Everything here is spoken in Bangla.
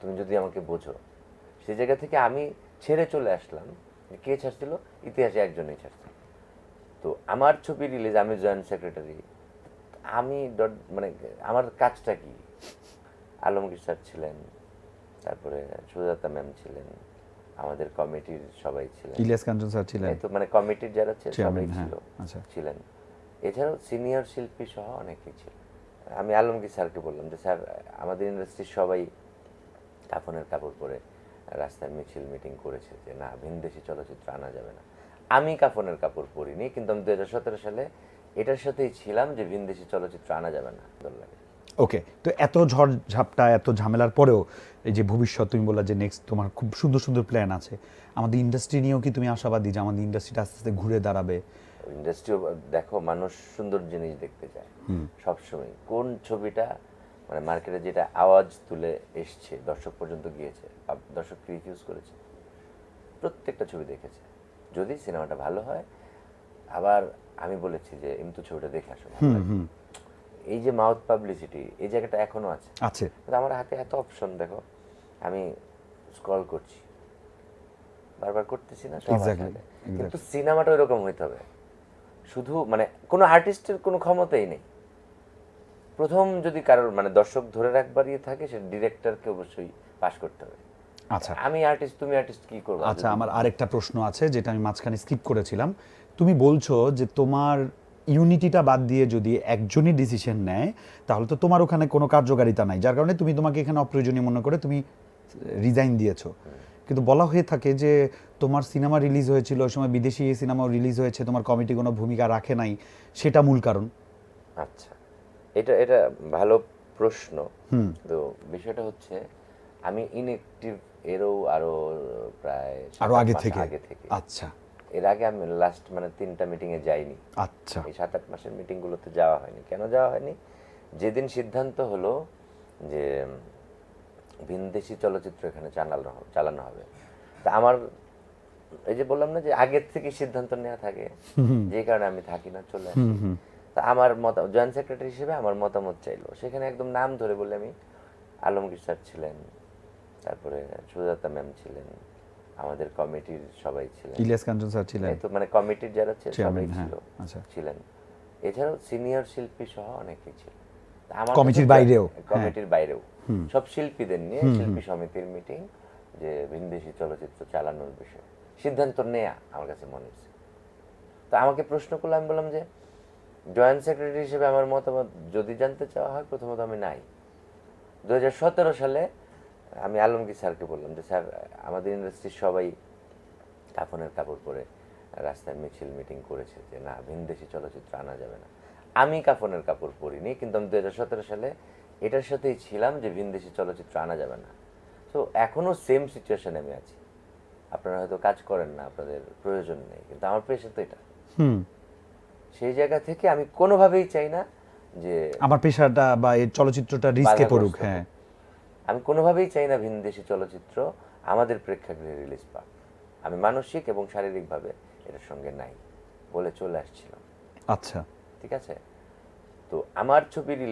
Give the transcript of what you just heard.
তুমি যদি আমাকে বোঝো। সেই জায়গা থেকে আমি ছেড়ে চলে আসলাম। কে ছাড়ছিল? ইতিহাসে একজনই ছাড়ছিল। তো আমার ছবি রিলিজ আমি জয়েন্ট সেক্রেটারি। আমি ডট- মানে আমার কাজটা কি? আলমগীর স্যার ছিলেন তারপরে সুজাতা ম্যাম ছিলেন আমাদের কমিটির সবাই ছিলেন। ইলিয়াস কাঞ্চন স্যার ছিলেন। তো মানে কমিটির যারা ছিল সবাই হ্যাঁ ছিল আচ্ছা। ছিলেন। এছাড়াও সিনিয়র শিল্পী সহ অনেকেই ছিল। আমি আলমগীর স্যারকে বললাম যে, স্যার, আমাদের ইন্ডাস্ট্রির সবাই কাফনের কাপড় পরে রাস্তায় মিছিল মিটিং করেছে যে, না ভিনদেশি চলচ্চিত্র আনা যাবে না। আমি কাফনের কাপড় পরিনি, কিন্তু আমি দু হাজার সতেরো সালে এটার সাথেই ছিলাম যে ভিনদেশি চলচ্চিত্র আনা যাবে না। ওকে, তো এত ঝড় ঝাপটা এত ঝামেলার পরেও এই যে ভবিষ্যৎ, তুমি বললা যে নেক্সট তোমার খুব সুন্দর সুন্দর প্ল্যান আছে। আমাদের ইন্ডাস্ট্রি নিয়েও কি তুমি আশাবাদী যে, আমাদের ইন্ডাস্ট্রিটা আস্তে আস্তে ঘুরে দাঁড়াবে? ইন্ডাস্ট্রি দেখো মানুষ সুন্দর জিনিস দেখতে চায়। সবসময়। কোন ছবিটা মানে মার্কেটে যেটা আওয়াজ তুলে এসছে দর্শক পর্যন্ত গিয়েছে দর্শক রিভিউজ করেছে প্রত্যেকটা ছবি দেখেছে। যদি সিনেমাটা ভালো হয় আবার আমি বলেছি যে ইমতু ছবিটা দেখে আসো। এই যে মাউথ পাবলিসিটি এই জায়গাটা এখনও আছে। আছে। আমার হাতে এত অপশন দেখো আমি স্ক্রল করছি। বারবার করতেছি না। কিন্তু সিনেমাটা ওইরকম হইতে হবে। শুধু মানে কোনো আর্টিস্টের কোনো ক্ষমতাই নেই। প্রথম যদি কারোর মানে দর্শক ধরে রাখবার ইয়ে থাকে সে ডিরেক্টরকে অবশ্যই পাস করতে হবে। আচ্ছা। আমি আর্টিস্ট তুমি আর্টিস্ট কি করব? আচ্ছা আমার আরেকটা প্রশ্ন আছে যেটা আমি মাঝখানে স্কিপ করেছিলাম। তুমি বলছো যে তোমার ইউনিটিটা বাদ দিয়ে যদি একজনই ডিসিশন নেয় তাহলে তো তোমার ওখানে কোনো কার্যকারিতা নাই। যার কারণে তুমি তোমাকে এখানে অপ্রয়োজনীয় মনে করে তুমি রিজাইন দিয়েছ। কিন্তু বলা হয়ে থাকে যে তোমার সিনেমা রিলিজ হয়েছিল ওই সময় বিদেশি সিনেমাও রিলিজ হয়েছে তোমার কমিটি কোনো ভূমিকা রাখে নাই সেটা মূল কারণ। আচ্ছা এটা এটা ভালো প্রশ্ন। তো বিষয়টা হচ্ছে আমি ইনএক্টিভ এরও আরও প্রায় আরও আগে থেকে? আগে থেকে। আচ্ছা। এর আগে আমি লাস্ট মানে তিনটা মিটিং এ যাইনি। আচ্ছা। এই সাত আট মাসের মিটিং গুলোতে যাওয়া হয়নি। কেন যাওয়া হয়নি? যেদিন সিদ্ধান্ত হলো যে ভিনদেশি চলচ্চিত্র এখানে চালানো হবে চালানো হবে। তা আমার এই যে বললাম না যে আগের থেকে সিদ্ধান্ত নেওয়া থাকে যে কারণে আমি থাকি না চলে আসি। তা আমার মত জয়েন্ট সেক্রেটারি হিসেবে আমার মতামত চাইলো। সেখানে একদম নাম ধরে বললে আমি আলমগীর স্যার ছিলেন তারপরে সুজাতা ম্যাম ছিলেন আমাদের কমিটির সবাই ছিলেন। ইলিয়াস কাঞ্চন স্যার ছিলেন। তো মানে কমিটির যারা ছিল সবাই হ্যাঁ, ছিল আচ্ছা। ছিলেন। এছাড়াও সিনিয়র শিল্পী সহ অনেকেই ছিল। কমিটির বাইরেও। কমিটির বাইরেও। সব শিল্পীদের নিয়ে শিল্পী সমিতির মিটিং যে ভিনদেশি চলচ্চিত্র চালানোর বিষয়ে। সিদ্ধান্ত নেয়া আমার কাছে মনে হচ্ছে। তো আমাকে প্রশ্ন করলে আমি বললাম যে জয়েন্ট সেক্রেটারি হিসেবে আমার মতামত যদি জানতে চাওয়া হয় প্রথমত আমি নাই। দু সালে আমি আলমগীর স্যারকে বললাম যে স্যার আমাদের ইন্ডাস্ট্রির সবাই কাফনের কাপড় পরে রাস্তায় মিছিল মিটিং করেছে যে না ভিনদেশি চলচ্চিত্র আনা যাবে না। আমি কাফনের কাপড় পরিনি কিন্তু আমি দুই হাজার সতেরো সালে এটার সাথেই ছিলাম যে ভিনদেশি চলচ্চিত্র আনা যাবে না। তো এখনও সেম সিচুয়েশনে আমি আছি। আপনারা হয়তো কাজ করেন না আপনাদের প্রয়োজন নেই কিন্তু আমার পেশা তো এটা। সেই জায়গা থেকে আমি কোনোভাবেই চাই না যে আমার পেশাটা বা এই চলচ্চিত্রটা রিস্কে পড়ুক হ্যাঁ। আমি কোনোভাবেই চাই না ভিনদেশি চলচ্চিত্র আমাদের প্রেক্ষাগৃহে রিলিজ পাক। আমি মানসিক এবং শারীরিকভাবে এটার সঙ্গে নাই বলে চলে আসছিলাম। আচ্ছা। ঠিক আছে? তো আমার ছবি রিলিজ